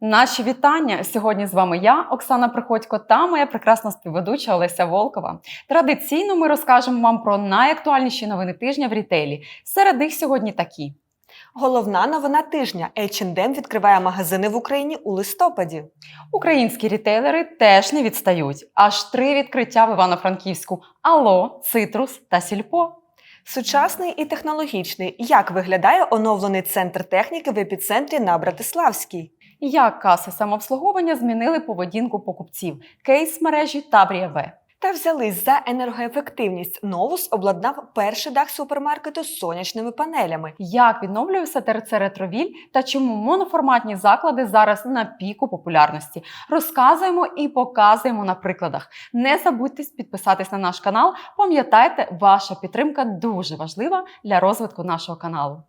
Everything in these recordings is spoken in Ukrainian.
Наші вітання сьогодні з вами я, Оксана Приходько, та моя прекрасна співведуча Олеся Волкова. Традиційно ми розкажемо вам про найактуальніші новини тижня в рітейлі. Серед них сьогодні такі. Головна новина тижня: H&M відкриває магазини в Україні у листопаді. Українські рітейлери теж не відстають. Аж три відкриття в Івано-Франківську: Ало, Цитрус та Сільпо. Сучасний і технологічний. Як виглядає оновлений центр техніки в епіцентрі на Братиславській? Як каси самообслуговування змінили поведінку покупців, кейс мережі Таврія В. Та взялись за енергоефективність. Новус обладнав перший дах супермаркету з сонячними панелями. Як відновлювався ТРЦ Ретровіль та чому моноформатні заклади зараз на піку популярності? Розказуємо і показуємо на прикладах. Не забудьте підписатись на наш канал. Пам'ятайте, ваша підтримка дуже важлива для розвитку нашого каналу.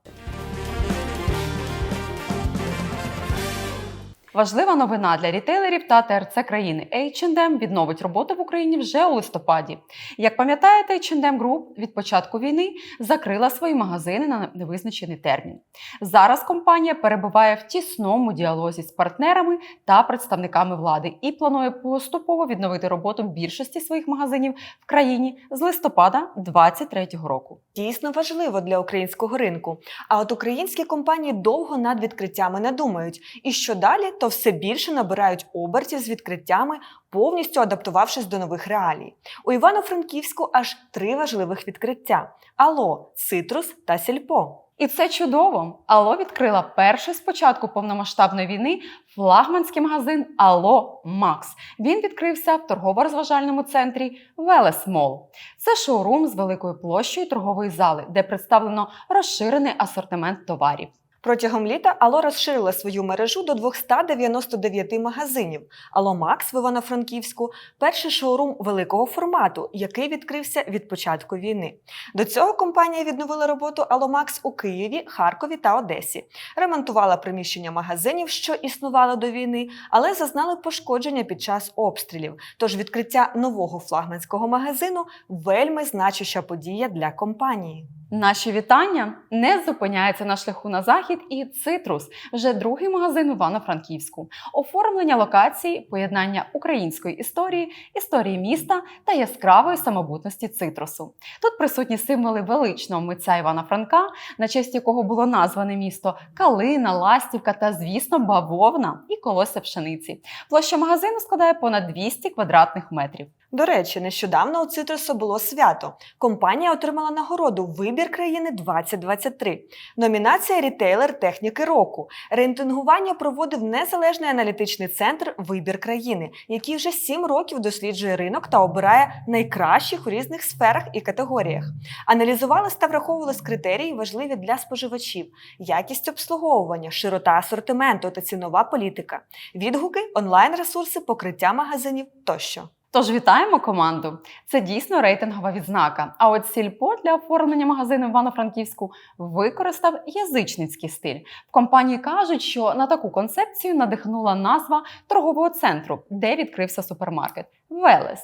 Важлива новина для рітейлерів та ТРЦ країни. H&M відновить роботу в Україні вже у листопаді. Як пам'ятаєте, H&M Group від початку війни закрила свої магазини на невизначений термін. Зараз компанія перебуває в тісному діалозі з партнерами та представниками влади і планує поступово відновити роботу більшості своїх магазинів в країні з листопада 2023 року. Дійсно важливо для українського ринку. А от українські компанії довго над відкриттями не думають. І що далі, то все більше набирають обертів з відкриттями, повністю адаптувавшись до нових реалій. У Івано-Франківську аж три важливих відкриття: Ало, Цитрус та Сільпо. І це чудово. Ало відкрила перший з початку повномасштабної війни флагманський магазин Ало Макс. Він відкрився в торгово-розважальному центрі Велес Мол. Це шоурум з великою площею торгової зали, де представлено розширений асортимент товарів. Протягом літа Ало розширила свою мережу до 299 магазинів. Ало Макс в Івано-Франківську перший шоурум великого формату, який відкрився від початку війни. До цього компанія відновила роботу Ало Макс у Києві, Харкові та Одесі. Ремонтувала приміщення магазинів, що існувало до війни, але зазнали пошкодження під час обстрілів. Тож відкриття нового флагманського магазину вельми значуща подія для компанії. Наші вітання не зупиняється на шляху на захід і цитрус вже другий магазин в Івано-Франківську. Оформлення локації, поєднання української історії, історії міста та яскравої самобутності цитрусу. Тут присутні символи величного митця Івана Франка, на честь якого було назване місто Калина, Ластівка та, звісно, бавовна і колося пшениці. Площа магазину складає понад 200 квадратних метрів. До речі, нещодавно у Цитрусу було свято. Компанія отримала нагороду Вибір країни 2023. Номінація Рітейлер техніки року. Рейтингування проводив незалежний аналітичний центр Вибір країни, який вже сім років досліджує ринок та обирає найкращих у різних сферах і категоріях. Аналізувалися та враховувались критерії, важливі для споживачів: якість обслуговування, широта асортименту та цінова політика, відгуки, онлайн-ресурси, покриття магазинів тощо. Тож вітаємо команду! Це дійсно рейтингова відзнака. А от сільпо для оформлення магазину Івано-Франківську використав язичницький стиль. В компанії кажуть, що на таку концепцію надихнула назва торгового центру, де відкрився супермаркет Велес.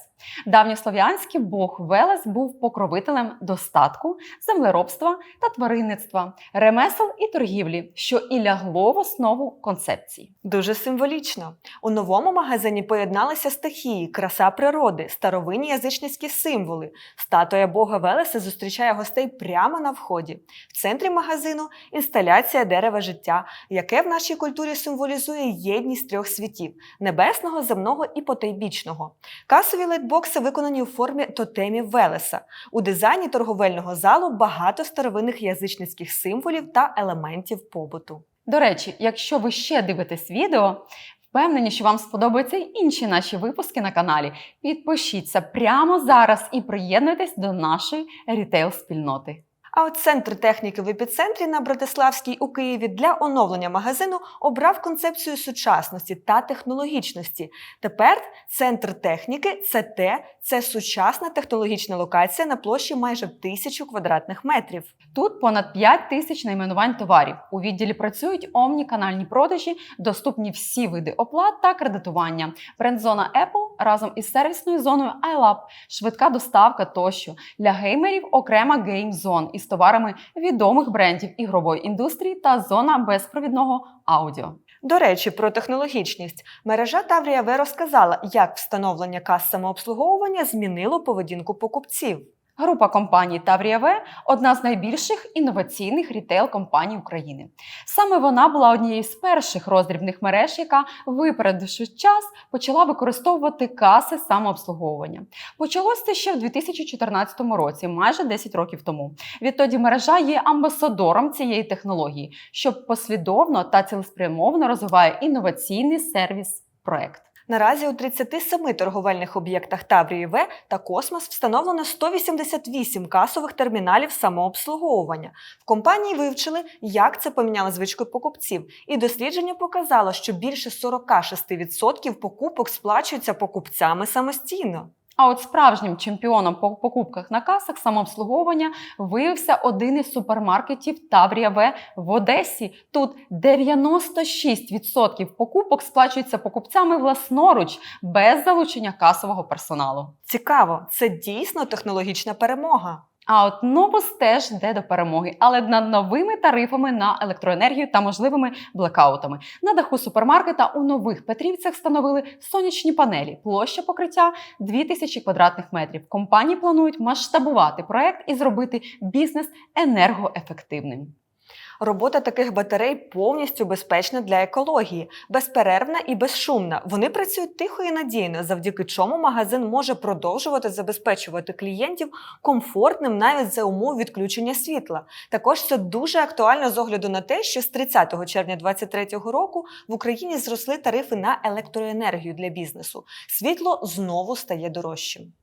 Давньослов'янський бог Велес був покровителем достатку, землеробства та тваринництва, ремесел і торгівлі, що і лягло в основу концепції. Дуже символічно. У новому магазині поєдналися стихії, краса природи, старовинні язичницькі символи. Статуя Бога Велеса зустрічає гостей прямо на вході. В центрі магазину інсталяція дерева життя, яке в нашій культурі символізує єдність трьох світів небесного, земного і потайбічного. Касові лайтбокси виконані у формі тотемів Велеса. У дизайні торговельного залу багато старовинних язичницьких символів та елементів побуту. До речі, якщо ви ще дивитесь відео, впевнені, що вам сподобаються й інші наші випуски на каналі. Підпишіться прямо зараз і приєднуйтесь до нашої рітейл-спільноти. А от центр техніки в епіцентрі на Братиславській у Києві для оновлення магазину обрав концепцію сучасності та технологічності. Тепер центр техніки ЦТ – це сучасна технологічна локація на площі майже тисячу квадратних метрів. Тут понад 5 тисяч найменувань товарів. У відділі працюють омніканальні продажі, доступні всі види оплат та кредитування. Бренд-зона Apple разом із сервісною зоною iLab, швидка доставка тощо. Для геймерів окрема геймзон із товарами відомих брендів ігрової індустрії та зона безпровідного аудіо. До речі, про технологічність. Мережа Таврія розказала, як встановлення кас самообслуговування змінило поведінку покупців. Група компаній Таврія В одна з найбільших інноваційних рітейл-компаній України. Саме вона була однією з перших роздрібних мереж, яка, випередивши час, почала використовувати каси самообслуговування. Почалось це ще в 2014 році, майже 10 років тому. Відтоді мережа є амбасадором цієї технології, що послідовно та цілеспрямовано розвиває інноваційний сервіс-проект. Наразі у 37 торговельних об'єктах Таврії В та Космос встановлено 188 касових терміналів самообслуговування. В компанії вивчили, як це поміняло звички покупців, і дослідження показало, що більше 46% покупок сплачуються покупцями самостійно. А от справжнім чемпіоном по покупках на касах самообслуговування виявився один із супермаркетів Таврія В в Одесі. Тут 96% покупок сплачуються покупцями власноруч без залучення касового персоналу. Цікаво, це дійсно технологічна перемога. А от Новус теж йде до перемоги, але над новими тарифами на електроенергію та можливими блекаутами. На даху супермаркета у нових Петрівцях встановили сонячні панелі, площа покриття 2000 квадратних метрів. Компанії планують масштабувати проект і зробити бізнес енергоефективним. Робота таких батарей повністю безпечна для екології, безперервна і безшумна. Вони працюють тихо і надійно, завдяки чому магазин може продовжувати забезпечувати клієнтів комфортним навіть за умов відключення світла. Також це дуже актуально з огляду на те, що з 30 червня 2023 року в Україні зросли тарифи на електроенергію для бізнесу. Світло знову стає дорожчим.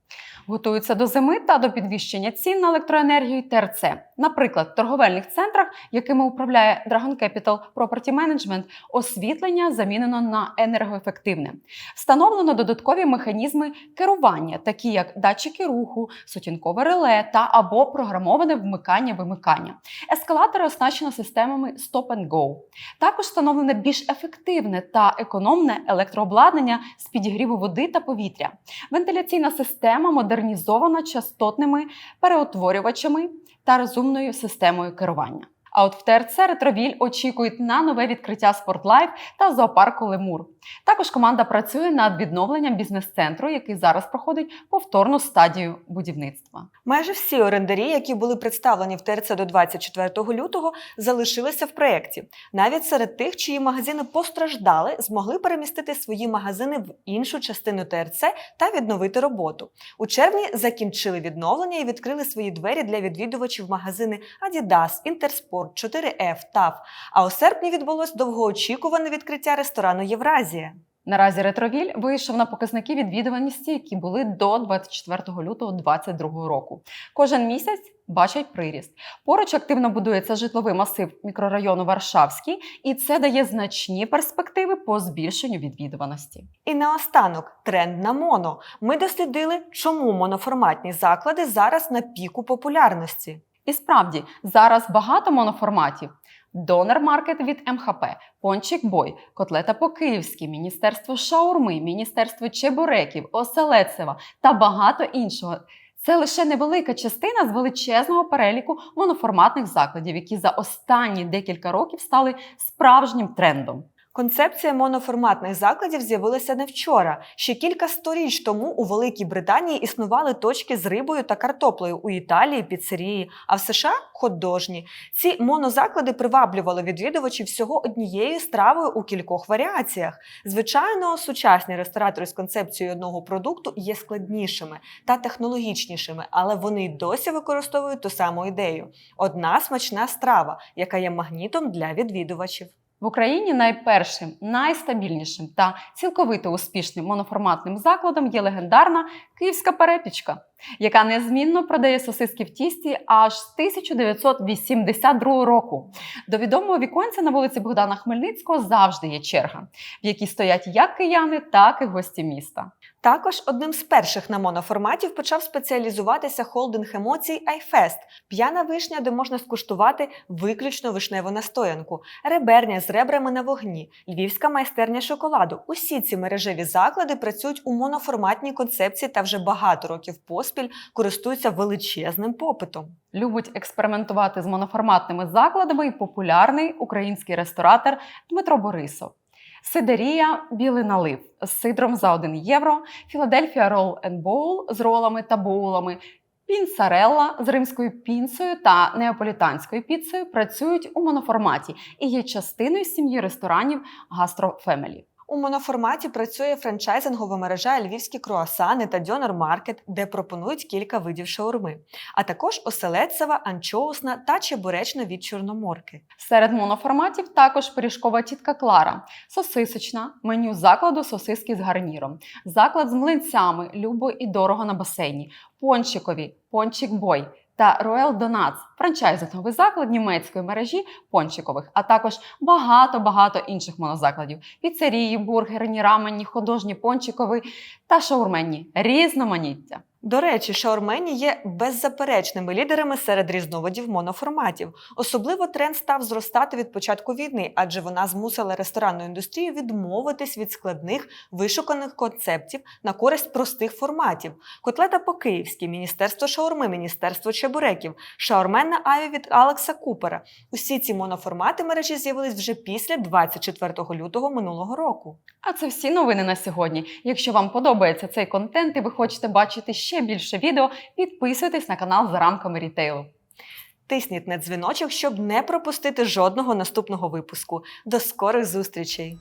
Готуються до зими та до підвищення цін на електроенергію ТРЦ. Наприклад, в торговельних центрах, якими управляє Dragon Capital Property Management, освітлення замінено на енергоефективне. Встановлено додаткові механізми керування, такі як датчики руху, сутінкове реле та або програмоване вмикання-вимикання. Ескалатори оснащено системами Stop and Go. Також встановлене більш ефективне та економне електрообладнання з підігріву води та повітря. Вентиляційна система модернізована частотними переутворювачами та розумною системою керування. А от в ТРЦ Ретровіль очікують на нове відкриття Спортлайф та зоопарку Лемур. Також команда працює над відновленням бізнес-центру, який зараз проходить повторну стадію будівництва. Майже всі орендарі, які були представлені в ТРЦ до 24 лютого, залишилися в проєкті. Навіть серед тих, чиї магазини постраждали, змогли перемістити свої магазини в іншу частину ТРЦ та відновити роботу. У червні закінчили відновлення і відкрили свої двері для відвідувачів магазини Adidas, Інтерспорт, 4F, ТАВ. А у серпні відбулось довгоочікуване відкриття ресторану Євразія. Наразі ретровіль вийшов на показники відвідуваності, які були до 24 лютого 2022 року. Кожен місяць бачать приріст. Поруч активно будується житловий масив мікрорайону Варшавський, і це дає значні перспективи по збільшенню відвідуваності. І наостанок тренд на моно. Ми дослідили, чому моноформатні заклади зараз на піку популярності. І справді зараз багато моноформатів. Донор маркет від МХП, Пончик Бой, Котлета по-київськи, Міністерство шаурми, Міністерство чебуреків, Оселецева та багато іншого. Це лише невелика частина з величезного переліку моноформатних закладів, які за останні декілька років стали справжнім трендом. Концепція моноформатних закладів з'явилася не вчора. Ще кілька сторіч тому у Великій Британії існували точки з рибою та картоплею у Італії піцерії, а в США ходожні. Ці монозаклади приваблювали відвідувачів всього однією стравою у кількох варіаціях. Звичайно, сучасні ресторатори з концепцією одного продукту є складнішими та технологічнішими, але вони й досі використовують ту саму ідею: одна смачна страва, яка є магнітом для відвідувачів. В Україні найпершим, найстабільнішим та цілковито успішним моноформатним закладом є легендарна київська перепічка, яка незмінно продає сосиски в тісті аж з 1982 року. До відомого віконця на вулиці Богдана Хмельницького завжди є черга, в якій стоять як кияни, так і гості міста. Також одним з перших на моноформатів почав спеціалізуватися холдинг емоцій iFest – п'яна вишня, де можна скуштувати виключно вишневу настоянку, реберня з ребрами на вогні, львівська майстерня шоколаду. Усі ці мережеві заклади працюють у моноформатній концепції та вже багато років поспіль користуються величезним попитом. Любить експериментувати з моноформатними закладами і популярний український ресторатор Дмитро Борисов. Сидерія білий налив з сидром за 1 євро, Філадельфія Roll and Bowl з ролами та боулами, Пінсарелла з римською пінцею та неаполітанською піцею працюють у моноформаті і є частиною сім'ї ресторанів Гастро Family. У моноформаті працює франчайзингова мережа Львівські круасани та Дьонер Маркет, де пропонують кілька видів шаурми, а також оселедцева, анчоусна та чебуречна від чорноморки. Серед моноформатів також пиріжкова тітка Клара, сосисочна, меню закладу сосиски з гарніром, заклад з млинцями, любо і дорого на басейні, пончикові, пончик бой та Royal Donuts – франчайзинговий заклад німецької мережі пончикових, а також багато-багато інших монозакладів: піцерії, бургерні, раменні, художні, пончикові та шаурменні різноманіття. До речі, шаурмені є беззаперечними лідерами серед різновидів моноформатів. Особливо тренд став зростати від початку війни, адже вона змусила ресторанну індустрію відмовитись від складних вишуканих концептів на користь простих форматів. Котлета по-київськи, міністерство шаурми, міністерство чебуреків, шаурменна аві від Алекса Купера. Усі ці моноформати мережі з'явились вже після 24 лютого минулого року. А це всі новини на сьогодні. Якщо вам подобається цей контент і ви хочете бачити ще більше відео, підписуйтесь на канал за рамками рітейлу. Тисніть на дзвіночок, щоб не пропустити жодного наступного випуску. До скорих зустрічей!